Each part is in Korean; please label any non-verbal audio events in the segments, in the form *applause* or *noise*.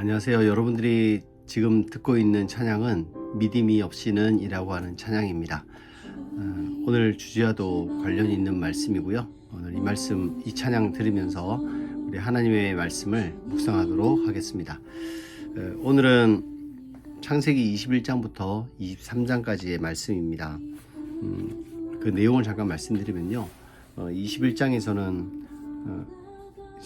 안녕하세요. 여러분들이 지금 듣고 있는 찬양은 믿음이 없이는 이라고 하는 찬양입니다. 어, 오늘 주제와도 관련이 있는 말씀이고요. 오늘 이 말씀, 이 찬양 들으면서 우리 하나님의 말씀을 묵상하도록 하겠습니다. 어, 오늘은 창세기 21장부터 23장까지의 말씀입니다. 음, 그 내용을 잠깐 말씀드리면요. 어, 21장에서는 어,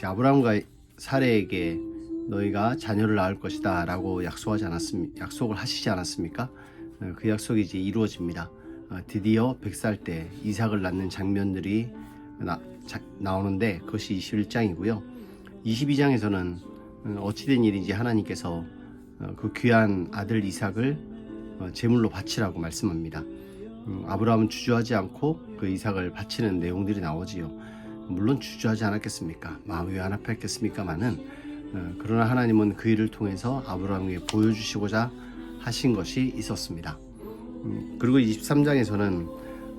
아브라함과 사레에게 너희가 자녀를 낳을 것이다 라고 약속하지 않았습니까? 약속을 하시지 않았습니까? 어, 그 약속이 이제 이루어집니다. 어, 드디어 100살 때 이삭을 낳는 장면들이 나, 오는데 그것이 21장이고요. 22장에서는 어, 어찌된 일인지 하나님께서 어, 그 귀한 아들 이삭을 어, 제물로 바치라고 말씀합니다. 음, 아브라함은 주저하지 않고 그 이삭을 바치는 내용들이 나오지요. 물론 주저하지 않았겠습니까? 마음이 왜 안 아팠겠습니까마는 어, 그러나 하나님은 그 일을 통해서 아브라함에게 보여주시고자 하신 것이 있었습니다. 음, 그리고 23장에서는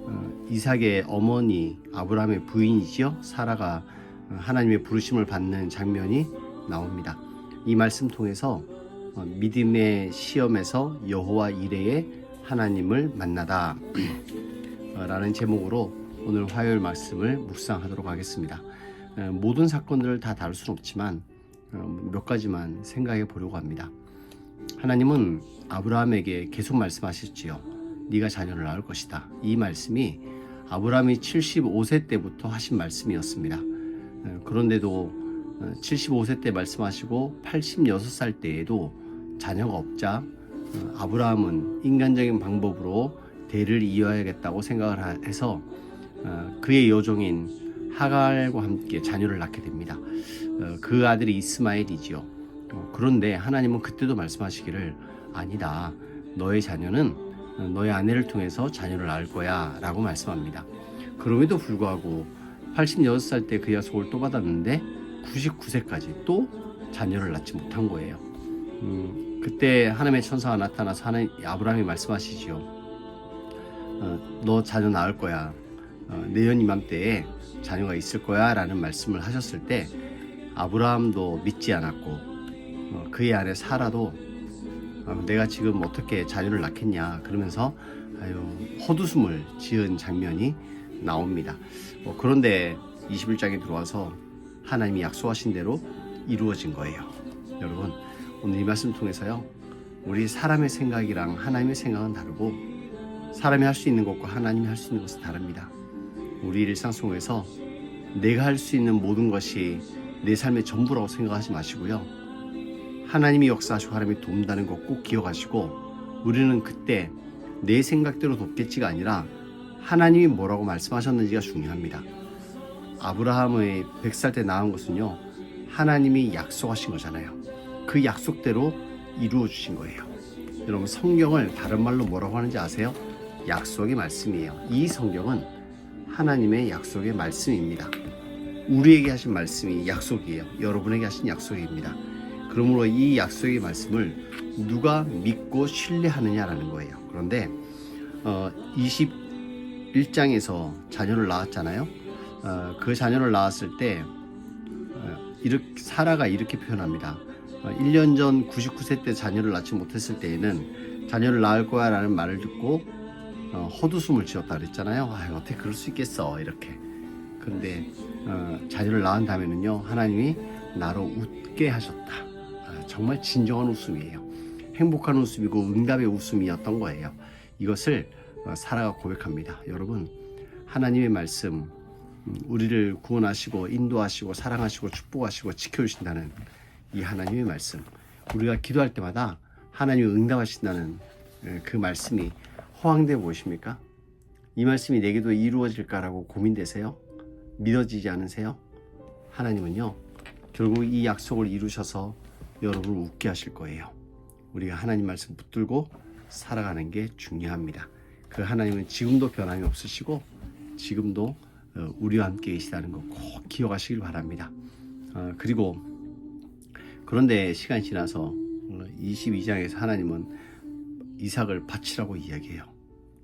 어, 이삭의 어머니 아브라함의 부인이지요 사라가 어, 하나님의 부르심을 받는 장면이 나옵니다. 이 말씀 통해서 어, 믿음의 시험에서 여호와 이레의 하나님을 만나다 *clears throat* 어, 라는 제목으로 오늘 화요일 말씀을 묵상하도록 하겠습니다. 어, 모든 사건들을 다 다룰 수는 없지만 어, 몇 가지만 생각해 보려고 합니다. 하나님은 아브라함에게 계속 말씀하셨지요. 네가 자녀를 낳을 것이다. 이 말씀이 아브라함이 75세 때부터 하신 말씀이었습니다. 어, 그런데도 어, 75세 때 말씀하시고 86살 때에도 자녀가 없자 어, 아브라함은 인간적인 방법으로 대를 이어야겠다고 생각을 하- 해서 어, 그의 여종인 하갈과 함께 자녀를 낳게 됩니다. 어, 그 아들이 이스마엘이지요. 어, 그런데 하나님은 그때도 말씀하시기를 아니다. 너의 자녀는 어, 너의 아내를 통해서 자녀를 낳을 거야 라고 말씀합니다. 그럼에도 불구하고 86살 때 그 약속을 또 받았는데 99세까지 또 자녀를 낳지 못한 거예요. 음, 그때 하나님의 천사가 나타나서 하나님, 아브라함이 말씀하시지요. 어, 너 자녀 낳을 거야. 어, 내년 이맘때에 자녀가 있을 거야 라는 말씀을 하셨을 때 아브라함도 믿지 않았고 어, 그의 아내 사라도 어, 내가 지금 어떻게 자녀를 낳겠냐 그러면서 아유 헛웃음을 지은 장면이 나옵니다. 어, 그런데 21장에 들어와서 하나님이 약속하신 대로 이루어진 거예요. 여러분 오늘 이 말씀 통해서요 우리 사람의 생각이랑 하나님의 생각은 다르고 사람이 할 수 있는 것과 하나님이 할 수 있는 것은 다릅니다. 우리 일상 속에서 내가 할 수 있는 모든 것이 내 삶의 전부라고 생각하지 마시고요. 하나님이 역사하시고 하나님이 돕는다는 것꼭 기억하시고 우리는 그때 내 생각대로 돕겠지가 아니라 하나님이 뭐라고 말씀하셨는지가 중요합니다. 아브라함의 100살 때 낳은 것은요. 하나님이 약속하신 거잖아요. 그 약속대로 이루어 주신 거예요. 여러분 성경을 다른 말로 뭐라고 하는지 아세요? 약속의 말씀이에요. 이 성경은 하나님의 약속의 말씀입니다. 우리에게 하신 말씀이 약속이에요. 여러분에게 하신 약속입니다. 그러므로 이 약속의 말씀을 누가 믿고 신뢰하느냐라는 거예요. 그런데 어, 21장에서 자녀를 낳았잖아요. 어, 그 자녀를 낳았을 때 어, 이렇게 사라가 이렇게 표현합니다. 어, 1년 전 99세 때 자녀를 낳지 못했을 때에는 자녀를 낳을 거야 라는 말을 듣고 어, 헛웃음을 지었다 그랬잖아요. 아, 어떻게 그럴 수 있겠어 이렇게. 그런데 어, 자녀를 낳은 다음에는요 하나님이 나로 웃게 하셨다. 아, 정말 진정한 웃음이에요. 행복한 웃음이고 응답의 웃음이었던 거예요. 이것을 어, 사라가 고백합니다. 여러분 하나님의 말씀 음, 우리를 구원하시고 인도하시고 사랑하시고 축복하시고 지켜주신다는 이 하나님의 말씀 우리가 기도할 때마다 하나님이 응답하신다는 에, 그 말씀이 허황돼 보이십니까? 이 말씀이 내게도 이루어질까라고 고민되세요? 믿어지지 않으세요? 하나님은요 결국 이 약속을 이루셔서 여러분을 웃게 하실 거예요. 우리가 하나님 말씀 붙들고 살아가는 게 중요합니다. 그 하나님은 지금도 변함이 없으시고 지금도 어, 우리와 함께 계시다는 거 꼭 기억하시길 바랍니다. 어, 그리고 그런데 시간이 지나서 22장에서 하나님은 이삭을 바치라고 이야기해요.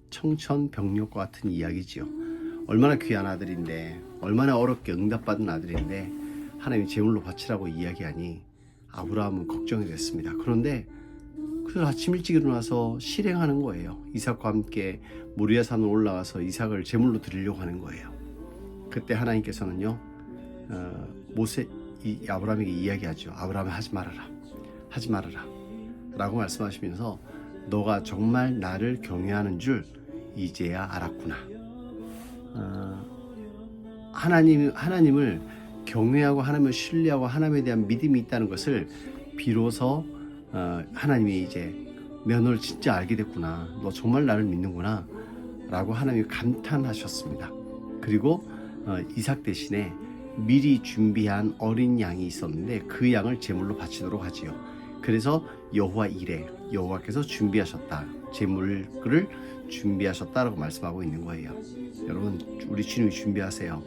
청천벽력과 같은 이야기지요. 얼마나 귀한 아들인데 얼마나 어렵게 응답받은 아들인데 하나님이 제물로 바치라고 이야기하니 아브라함은 걱정이 됐습니다. 그런데 그 아침 일찍 일어나서 실행하는 거예요. 이삭과 함께 모리아 산으로 올라가서 이삭을 제물로 드리려고 하는 거예요. 그때 하나님께서는요 어, 모세 이 아브라함에게 이야기하죠. 아브라함 하지 말아라, 하지 말아라.라고 말씀하시면서 너가 정말 나를 경외하는 줄 이제야 알았구나. 어, 하나님 하나님을 경외하고 하나님을 신뢰하고 하나님에 대한 믿음이 있다는 것을 비로소 어, 하나님이 이제 면허를 진짜 알게 됐구나. 너 정말 나를 믿는구나. 라고 하나님이 감탄하셨습니다. 그리고 어, 이삭 대신에 미리 준비한 어린 양이 있었는데 그 양을 제물로 바치도록 하지요. 그래서 여호와 이래 여호와께서 준비하셨다. 제물을 준비하셨다라고 말씀하고 있는 거예요. 여러분 우리 주님이 준비하세요.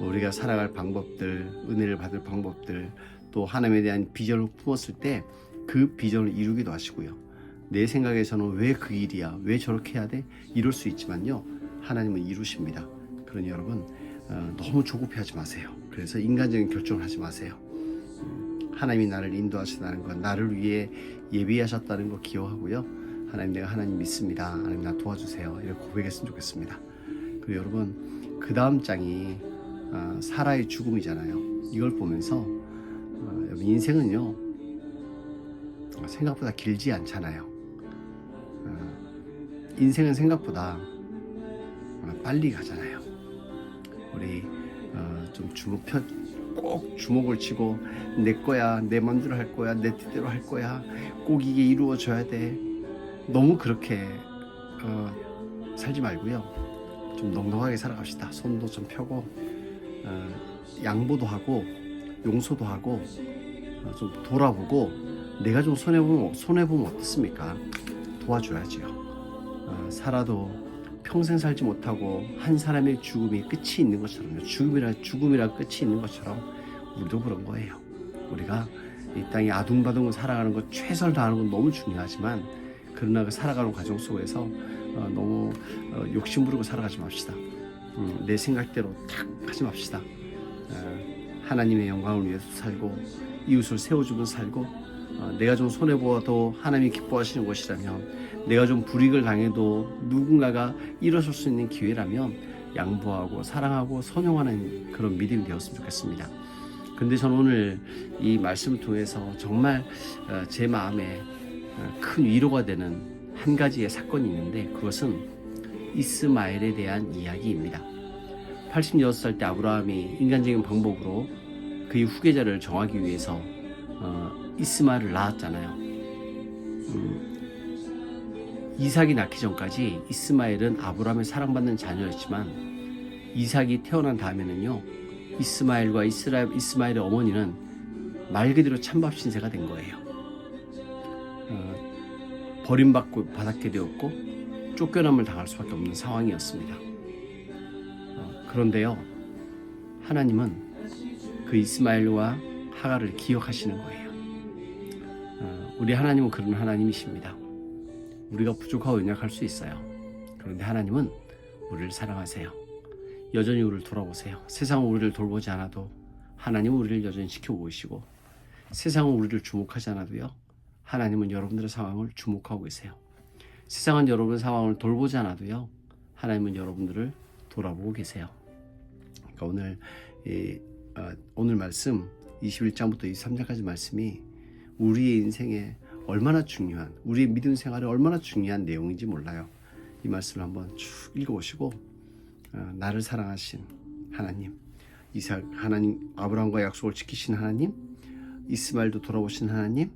우리가 살아갈 방법들, 은혜를 받을 방법들, 또 하나님에 대한 비전을 품었을 때 그 비전을 이루기도 하시고요. 내 생각에서는 왜 그 일이야? 왜 저렇게 해야 돼? 이럴 수 있지만요. 하나님은 이루십니다. 그러니 여러분 어, 너무 조급해하지 마세요. 그래서 인간적인 결정을 하지 마세요. 음, 하나님이 나를 인도하신다는 것, 나를 위해 예비하셨다는 거 기억하고요. 하나님 내가 하나님 믿습니다. 하나님 나 도와주세요. 이렇게 고백했으면 좋겠습니다. 그리고 여러분 그 다음 장이 어, 사라의 죽음이잖아요. 이걸 보면서 어, 인생은요 어, 생각보다 길지 않잖아요. 어, 인생은 생각보다 어, 빨리 가잖아요. 우리 어, 좀 주목 편, 꼭 주목을 치고 내 거야, 내 맘대로 할 거야, 내 뜻대로 할 거야, 꼭 이게 이루어져야 돼. 너무 그렇게 어, 살지 말고요. 좀 넉넉하게 살아갑시다. 손도 좀 펴고 어, 양보도 하고 용서도 하고 어, 좀 돌아보고 내가 좀 손해 보면 손해 보면 어떻습니까? 도와줘야지요. 어, 살아도 평생 살지 못하고 한 사람의 죽음이 끝이 있는 것처럼요. 죽음이라 죽음이라 끝이 있는 것처럼 우리도 그런 거예요. 우리가 이 땅에 아둥바둥 살아가는 것 최선을 다하는 건 너무 중요하지만 그러나 그 살아가는 과정 속에서 어, 너무 어, 욕심 부리고 살아가지 맙시다. 음, 내 생각대로 탁 하지 맙시다. 어, 하나님의 영광을 위해서 살고 이웃을 세워주면 살고 어, 내가 좀 손해 보아도 하나님이 기뻐하시는 것이라면 내가 좀 불이익을 당해도 누군가가 일어설 수 있는 기회라면 양보하고 사랑하고 선용하는 그런 믿음이 되었으면 좋겠습니다. 근데 저는 오늘 이 말씀을 통해서 정말 어, 제 마음에 어, 큰 위로가 되는 한 가지의 사건이 있는데 그것은 이스마엘에 대한 이야기입니다. 86살 때 아브라함이 인간적인 방법으로 그의 후계자를 정하기 위해서 어, 이스마엘을 낳았잖아요. 음, 이삭이 낳기 전까지 이스마엘은 아브라함의 사랑받는 자녀였지만 이삭이 태어난 다음에는요 이스마엘과 이스라, 이스마엘의 어머니는 말 그대로 찬밥 신세가 된 거예요. 어, 버림받고 바닥게 되었고 쫓겨남을 당할 수밖에 없는 상황이었습니다. 어, 그런데요 하나님은 그 이스마엘과 하가를 기억하시는 거예요. 어, 우리 하나님은 그런 하나님이십니다. 우리가 부족하고 연약할 수 있어요. 그런데 하나님은 우리를 사랑하세요. 여전히 우리를 돌아보세요. 세상은 우리를 돌보지 않아도 하나님은 우리를 여전히 지켜보고 계시고 세상은 우리를 주목하지 않아도요. 하나님은 여러분들의 상황을 주목하고 계세요. 세상은 여러분의 상황을 돌보지 않아도요. 하나님은 여러분들을 돌아보고 계세요. 그러니까 오늘 이, 어, 오늘 말씀 21장부터 23장까지 말씀이 우리의 인생에 얼마나 중요한 우리의 믿음 생활에 얼마나 중요한 내용인지 몰라요. 이 말씀을 한번 쭉 읽어보시고 어, 나를 사랑하신 하나님, 이삭 하나님 아브라함과 약속을 지키신 하나님, 이스마엘도 돌아보신 하나님,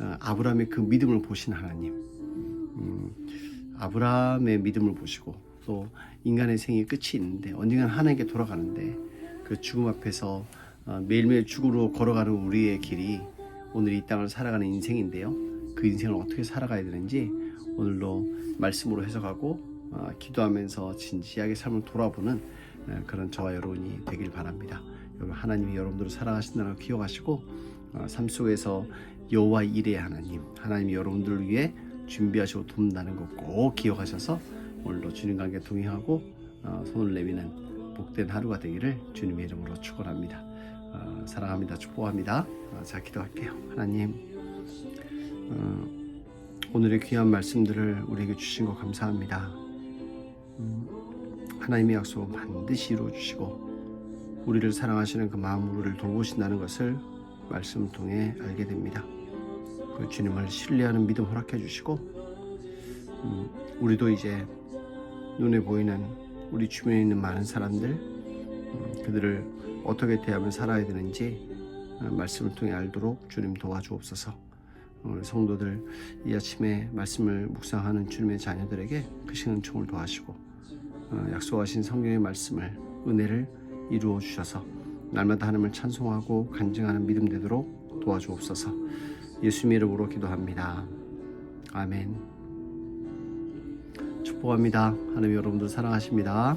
어, 아브라함의 그 믿음을 보신 하나님, 음, 아브라함의 믿음을 보시고 또 인간의 생이 끝이 있는데 언젠가 하나님께 돌아가는데 그 죽음 앞에서 어, 매일매일 죽으로 걸어가는 우리의 길이 오늘 이 땅을 살아가는 인생인데요. 그 인생을 어떻게 살아가야 되는지 오늘도 말씀으로 해석하고 어, 기도하면서 진지하게 삶을 돌아보는 어, 그런 저와 여러분이 되길 바랍니다. 여러분 하나님이 여러분들을 사랑하신다는 걸 기억하시고 어, 삶 속에서 여호와 일의 하나님, 하나님이 여러분들을 위해 준비하시고 돕는다는 것 꼭 기억하셔서 오늘도 주님과 함께 동행하고 어, 손을 내미는 복된 하루가 되기를 주님의 이름으로 축원합니다. 어, 사랑합니다. 축복합니다. 어, 자 기도할게요. 하나님 어, 오늘의 귀한 말씀들을 우리에게 주신 것 감사합니다. 음, 하나님의 약속 반드시 이루어 주시고 우리를 사랑하시는 그 마음으로 우리를 돌보신다는 것을 말씀을 통해 알게 됩니다. 그 주님을 신뢰하는 믿음 허락해 주시고 음, 우리도 이제 눈에 보이는 우리 주변에 있는 많은 사람들 음, 그들을 어떻게 대하면 살아야 되는지 어, 말씀을 통해 알도록 주님 도와주옵소서. 오늘 성도들 이 아침에 말씀을 묵상하는 주님의 자녀들에게 크신 은총을 도하시고 어, 약속하신 성경의 말씀을 은혜를 이루어 주셔서 날마다 하나님을 찬송하고 간증하는 믿음 되도록 도와주옵소서. 예수님 이름으로 기도합니다. 아멘. 축복합니다. 하나님 여러분들 사랑하십니다.